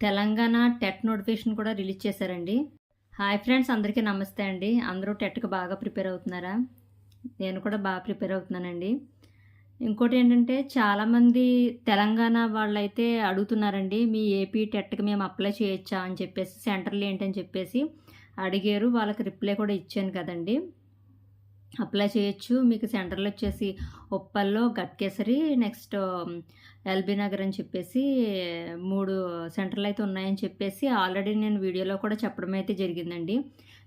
Telangana TET notification కూడా release చేశారండి. Hi friends అందరికీ నమస్తే అండి. అందరూ టెట్కి బాగా ప్రిపేర్ అవుతున్నారా? నేను కూడా బాగా ప్రిపేర్ అవుతున్నానండి. ఇంకోటి ఏంటంటే చాలామంది తెలంగాణ వాళ్ళైతే అడుగుతున్నారండి మీ ఏపీ టెట్కి మేము అప్లై చేయొచ్చా అని చెప్పేసి సెంటర్లు ఏంటని చెప్పేసి అడిగారు. వాళ్ళకి రిప్లై కూడా ఇచ్చాను కదండి. అప్లై చేయొచ్చు. మీకు సెంటర్లు వచ్చేసి ఉప్పల్లో గట్కేసరి నెక్స్ట్ ఎల్బీ నగర్ అని చెప్పేసి మూడు సెంటర్లు అయితే ఉన్నాయని చెప్పేసి ఆల్రెడీ నేను వీడియోలో కూడా చెప్పడం అయితే జరిగిందండి.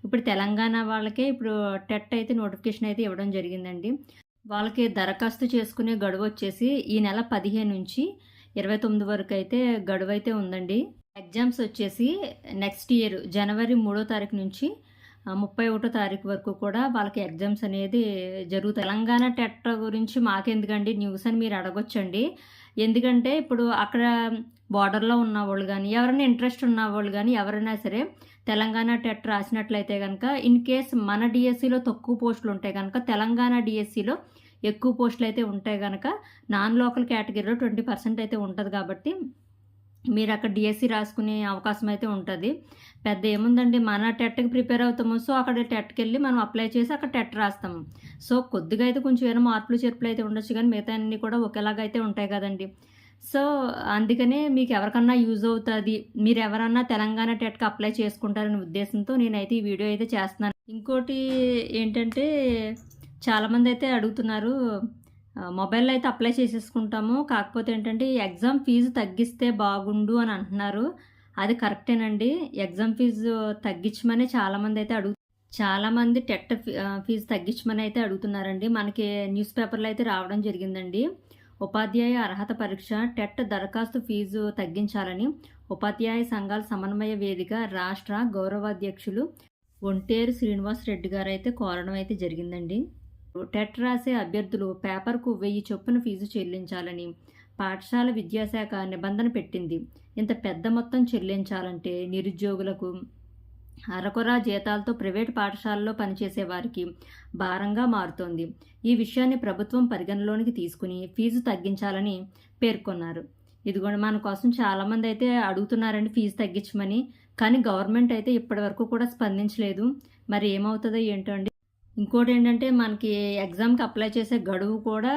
ఇప్పుడు తెలంగాణ వాళ్ళకే ఇప్పుడు టెట్ అయితే నోటిఫికేషన్ అయితే ఇవ్వడం జరిగిందండి. వాళ్ళకి దరఖాస్తు చేసుకునే గడువు వచ్చేసి ఈ నెల పదిహేను నుంచి ఇరవై తొమ్మిది వరకు అయితే గడువు అయితే ఉందండి. ఎగ్జామ్స్ వచ్చేసి నెక్స్ట్ ఇయర్ జనవరి మూడో తారీఖు నుంచి ముప్పై ఒకటో తారీఖు వరకు కూడా వాళ్ళకి ఎగ్జామ్స్ అనేది జరుగుతాయి. తెలంగాణ టెట్ గురించి మాకెందుకండి? న్యూస్ అని మీరు అడగొచ్చండి. ఎందుకంటే ఇప్పుడు అక్కడ బార్డర్లో ఉన్న వాళ్ళు కానీ ఎవరైనా ఇంట్రెస్ట్ ఉన్న వాళ్ళు కానీ ఎవరైనా సరే తెలంగాణ టెట్ రాసినట్లయితే కనుక ఇన్ కేస్ మన డిఎస్సిలో తక్కువ పోస్టులు ఉంటాయి కనుక తెలంగాణ డిఎస్సిలో ఎక్కువ పోస్టులు అయితే ఉంటాయి కనుక నాన్ లోకల్ కేటగిరీలో ట్వంటీ పర్సెంట్ అయితే ఉంటుంది కాబట్టి మీరు అక్కడ డిఎస్సి రాసుకునే అవకాశం అయితే ఉంటుంది. పెద్ద ఏముందండి మన టెట్కి ప్రిపేర్ అవుతాము. సో అక్కడ టెట్కి వెళ్ళి మనం అప్లై చేసి అక్కడ టెట్ రాస్తాము. సో కొద్దిగా అయితే కొంచెం ఏమైనా మార్పులు చేర్పులు అయితే ఉండొచ్చు కానీ మిగతా అన్నీ కూడా ఒకేలాగా అయితే ఉంటాయి కదండి. సో అందుకనే మీకు ఎవరికన్నా యూజ్ అవుతుంది మీరు ఎవరన్నా తెలంగాణ టెట్కి అప్లై చేసుకుంటారనే ఉద్దేశంతో నేనైతే ఈ వీడియో అయితే చేస్తున్నాను. ఇంకోటి ఏంటంటే చాలామంది అయితే అడుగుతున్నారు మొబైల్లో అయితే అప్లై చేసేసుకుంటాము. కాకపోతే ఏంటంటే ఈ ఎగ్జామ్ ఫీజు తగ్గిస్తే బాగుండు అని అంటున్నారు. అది కరెక్టేనండి. ఎగ్జామ్ ఫీజు తగ్గించమని చాలామంది అయితే అడుగు చాలామంది టెట్ ఫీజు తగ్గించమని అయితే అడుగుతున్నారండి. మనకి న్యూస్ పేపర్లో అయితే రావడం జరిగిందండి. ఉపాధ్యాయ అర్హత పరీక్ష టెట్ దరఖాస్తు ఫీజు తగ్గించాలని ఉపాధ్యాయ సంఘాల సమన్వయ వేదిక రాష్ట్ర గౌరవాధ్యక్షులు ఒంటేరు శ్రీనివాస్ రెడ్డి గారు అయితే కోరడం అయితే జరిగిందండి. టెట్ రాసే అభ్యర్థులు పేపర్కు వెయ్యి చొప్పున ఫీజు చెల్లించాలని పాఠశాల విద్యాశాఖ నిబంధన పెట్టింది. ఇంత పెద్ద మొత్తం చెల్లించాలంటే నిరుద్యోగులకు అరకొరా జీతాలతో ప్రైవేట్ పాఠశాలలో పనిచేసే వారికి భారంగా మారుతోంది. ఈ విషయాన్ని ప్రభుత్వం పరిగణలోనికి తీసుకుని ఫీజు తగ్గించాలని పేర్కొన్నారు. ఇదిగోండి మన కోసం చాలామంది అయితే అడుగుతున్నారండి ఫీజు తగ్గించమని కానీ గవర్నమెంట్ అయితే ఇప్పటివరకు కూడా స్పందించలేదు. మరి ఏమవుతుందో ఏంటో అండి? ఇంకోటి ఏంటంటే మనకి ఎగ్జామ్కి అప్లై చేసే గడువు కూడా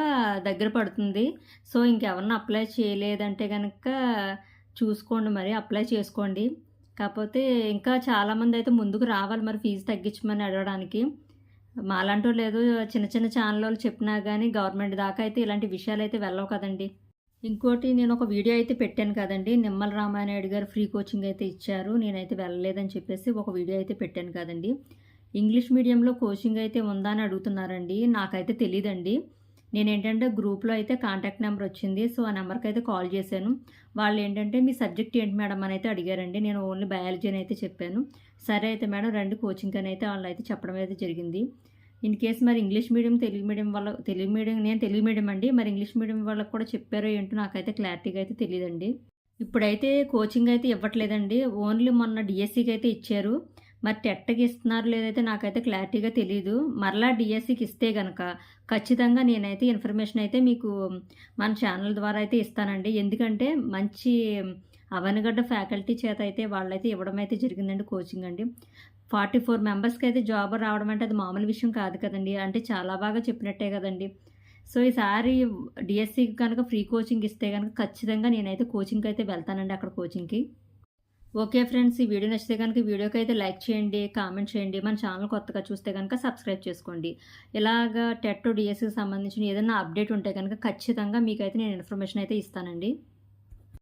దగ్గర పడుతుంది. సో ఇంకెవరన్నా అప్లై చేయలేదంటే కనుక చూసుకోండి మరి అప్లై చేసుకోండి. కాకపోతే ఇంకా చాలామంది అయితే ముందుకు రావాలి మరి ఫీజు తగ్గించమని అడగడానికి. మాలాంటో లేదు చిన్న చిన్న ఛానల్ చెప్పినా కానీ గవర్నమెంట్ దాకా అయితే ఇలాంటి విషయాలు అయితే వెళ్ళవు కదండి. ఇంకోటి నేను ఒక వీడియో అయితే పెట్టాను కదండి నిమ్మల రామానాయుడు గారు ఫ్రీ కోచింగ్ అయితే ఇచ్చారు. నేనైతే వెళ్ళలేదని చెప్పేసి ఒక వీడియో అయితే పెట్టాను కదండి. ఇంగ్లీష్ మీడియంలో కోచింగ్ అయితే ఉందా అని అడుగుతున్నారండి. నాకైతే తెలియదండి నేను ఏంటంటే గ్రూప్లో అయితే కాంటాక్ట్ నెంబర్ వచ్చింది. సో ఆ నెంబర్కి అయితే కాల్ చేశాను. వాళ్ళు ఏంటంటే మీ సబ్జెక్ట్ ఏంటి మేడం అని అయితే అడిగారండి. నేను ఓన్లీ బయాలజీ అని అయితే చెప్పాను. సరే అయితే మేడం రెండు కోచింగ్ అని అయితే వాళ్ళు అయితే చెప్పడం అయితే జరిగింది. ఇన్ కేస్ మరి ఇంగ్లీష్ మీడియం తెలుగు మీడియం వాళ్ళ తెలుగు మీడియం నేను తెలుగు మీడియం అండి. మరి ఇంగ్లీష్ మీడియం వాళ్ళకి కూడా చెప్పారో ఏంటో నాకైతే క్లారిటీగా అయితే తెలియదండి ఇప్పుడైతే కోచింగ్ అయితే ఇవ్వట్లేదండి. ఓన్లీ మొన్న డిఎస్సికి అయితే ఇచ్చారు. మరి టెట్కి ఇస్తున్నారు లేదైతే నాకైతే క్లారిటీగా తెలియదు మరలా డిఎస్సికి ఇస్తే కనుక ఖచ్చితంగా నేనైతే ఇన్ఫర్మేషన్ అయితే మీకు మన ఛానల్ ద్వారా అయితే ఇస్తానండి. ఎందుకంటే మంచి అవనగడ్డ ఫ్యాకల్టీ చేత అయితే వాళ్ళైతే ఇవ్వడం అయితే జరిగిందండి కోచింగ్ అండి. ఫార్టీ ఫోర్ మెంబర్స్కి అయితే జాబ్ రావడం అంటే అది మామూలు విషయం కాదు కదండి. అంటే చాలా బాగా చెప్పినట్టే కదండి. సో ఈసారి డిఎస్సికి కనుక ఫ్రీ కోచింగ్ ఇస్తే కనుక ఖచ్చితంగా నేనైతే కోచింగ్కి అయితే వెళ్తానండి అక్కడ కోచింగ్కి. ఓకే ఫ్రెండ్స్ ఈ వీడియో నచ్చితే కనుక వీడియోకి అయితే లైక్ చేయండి కామెంట్ చేయండి. మన ఛానల్ కొత్తగా చూస్తే కనుక సబ్స్క్రైబ్ చేసుకోండి. ఇలాగా టెట్ డిఎస్సికి సంబంధించిన ఏదైనా అప్డేట్ ఉంటే కనుక ఖచ్చితంగా మీకైతే నేను ఇన్ఫర్మేషన్ అయితే ఇస్తానండి.